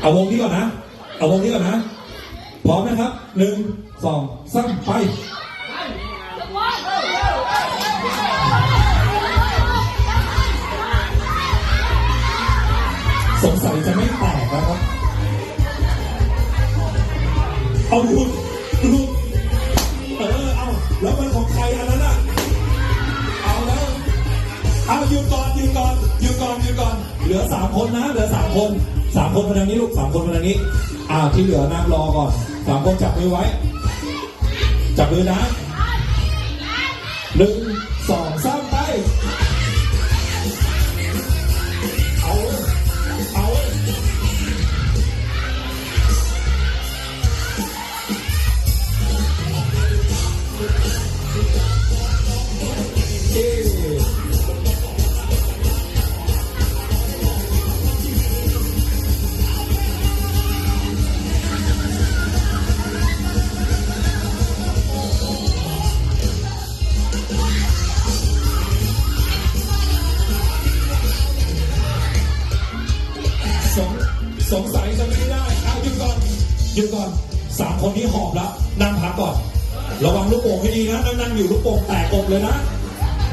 เอาวงนี้ก่อนนะ เอาวงนี้ก่อนนะ พร้อมนะครับหนึ่งสองสามไปสงสัยจะไม่แตกแล้วครับ เอาหลุดหลุดเออ เอา แล้วมันของใครอันนั้นอะ เอาแล้ว เอาหยุดก่อนหยุดก่อนหยุดก่อนหยุดก่อน เหลือสามคนนะ เหลือสามคน สามคนมาทางนี้ลูกสามคนมาทางนี้ อ่าที่เหลือนั่งรอก่อนสามคนจับมือไว้ จับมือนะหนึ่ง สงสัยจะไม่ได้เอาหยุดก่อนหยุดก่อนสามคนนี้หอบแล้วนั่งพักก่อน ระวังลูกโป่งให้ดีนะนั่งนั่งอยู่ลูกโป่งแตกอกเลยนะ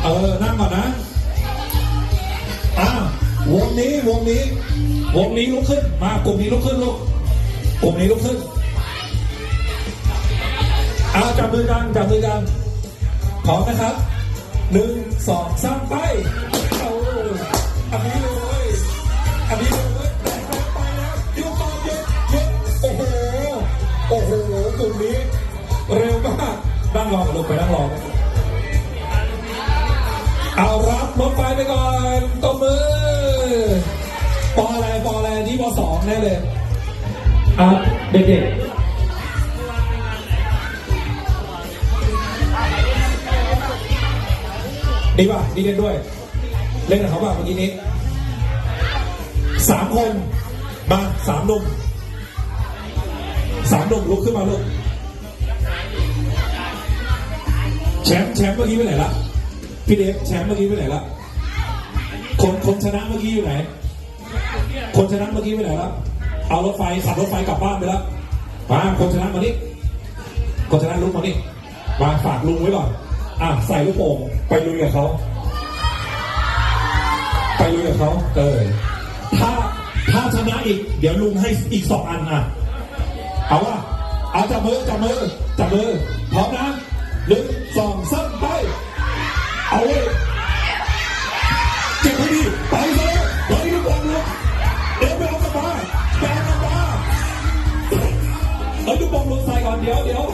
เออ นั่งก่อนนะอ่าวงนี้วงนี้ วงนี้ลุกขึ้น มากลุ่มนี้ลุกขึ้นลูกกลุ่มนี้ลุกขึ้นเอาจับมือกันจับมือกันพร้อมนะครับหนึ่งสองสามไป งรอลงไปนั่งรอเอารับรถไฟไปก่อนตบมือปออะไรปออะไรนี่ปอสองแน่เลยอะเด็กๆดีป่ะดีเล่นด้วย เล่นกับเขาป่ะเมื่อกี้นี้สามคนมาสามหนุ่มสามหนุ่มลุกขึ้นมาลูก แชมป์แชมป์เมื่อกี้ไปไหนละพี่เดฟแชมป์เมื่อกี้ไปไหนละคนคนชนะเมื่อกี้อยู่ไหน คนชนะเมื่อกี้ไปไหนละเอารถไฟขับรถไฟกลับบ้านไปแล้วมาคนชนะมานี่คนชนะลุกมานี่มาฝากลุงไว้ก่อนอะใส่ลูกโป่งไปลุยกับเขาไปลุยกับเขาเออถ้าถ้าชนะอีก เดี๋ยวลุงให้อีกสองอันอะเอาว่าเอาจับมือจับมือจับมือพร้อมนะ หนึ่งสองสามไป เอาเว้ยเก็บให้ดีไปเลยเฮ้ยลูกบอลลูกเดี๋ยวไปเอากลับมาไปเอากลับมาเฮ้ยลูกบอลลงใส่ก่อนเดี๋ยวเดี๋ยว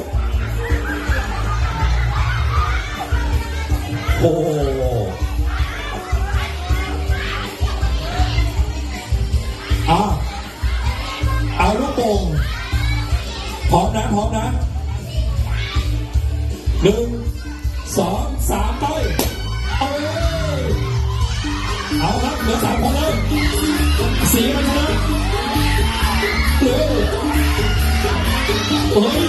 โอ้โหเอาเอาลูกโป่งพร้อมนะพร้อมนะ หนึ่งสองสามไปเอาเลยเอาครับเหลือสามคนเลยสีมันชนะเร็วเฮ้ย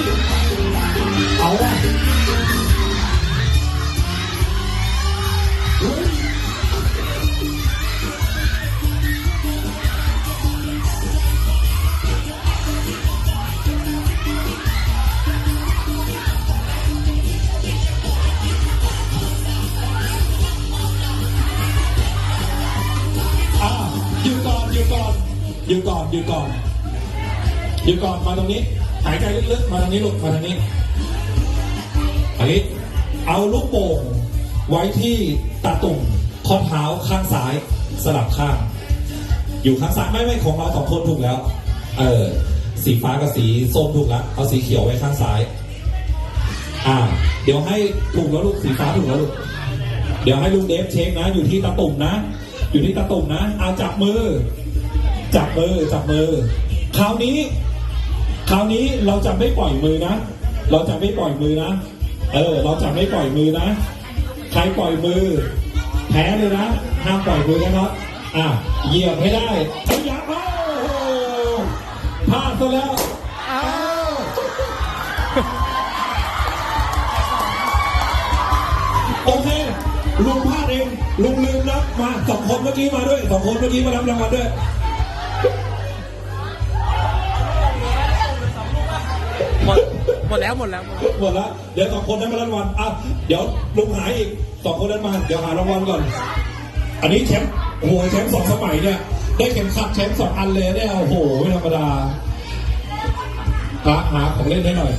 ยุดก่อนยุดก่อนหยุดก่อนมาตรงนี้ หายใจลึกๆ มาตรงนี้ลูกมาตรงนี้อันนี้เอาลูกโป่งไว้ที่ตาตุ่มข้อเท้าข้างซ้ายสลับข้าง อยู่ข้างซ้ายไม่ไม่ของเราสองคนถูกแล้ว เออสีฟ้ากับสีส้มถูกแล้วเอาสีเขียวไว้ข้างซ้าย อ่า เดี๋ยวให้ถูกแล้วลูกสีฟ้าถูกแล้วลูกเดี๋ยวให้ลุงเดฟเช็คนะ อยู่ที่ตาตุ่มนะ อยู่ที่ตาตุ่มนะเอาจับมือ จับมือจับมือ คราวนี้ คราวนี้เราจะไม่ปล่อยมือนะ เราจะไม่ปล่อยมือนะ เออ เราจะไม่ปล่อยมือนะ ใครปล่อยมือ แพ้เลยนะ ห้ามปล่อยมือนะครับ อะ เหยียบให้ได้เอ้ยอย่าเอาโอ้โหพลาดซะแล้วโอเคลุงพลาดเองลุงลืมนับมาสองคนเมื่อกี้มาด้วยสองคนเมื่อกี้มารับรางวัลด้วย มดแล้วหมดแล้วหมดแล้วหมดแล้วเดี๋ยวสองคนนั้นมารางวัลอะเดี๋ยวลุงหายอีกสองคนนั้นมาเดี๋ยวหารางวัลก่อน อันนี้แชมป์โอ้โหแชมป์สองสมัยเนี่ย ได้เข็มขัดแชมป์สองอันเลยเนี่ยโอ้โหไม่ธรรมดาหาหาของเล่นให้หน่อย